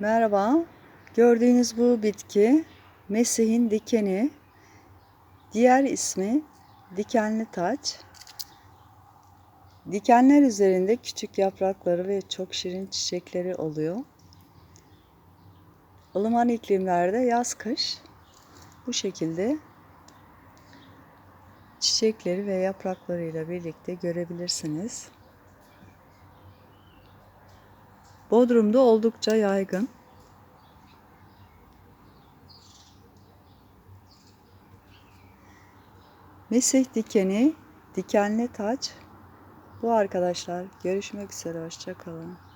Merhaba. Gördüğünüz bu bitki Mesih'in dikeni. Diğer ismi dikenli taç. Dikenler üzerinde küçük yaprakları ve çok şirin çiçekleri oluyor. ılıman iklimlerde yaz kış bu şekilde çiçekleri ve yapraklarıyla birlikte görebilirsiniz. Bodrum'da oldukça yaygın. Mesih dikeni, dikenli taç. Bu arkadaşlar görüşmek üzere hoşçakalın.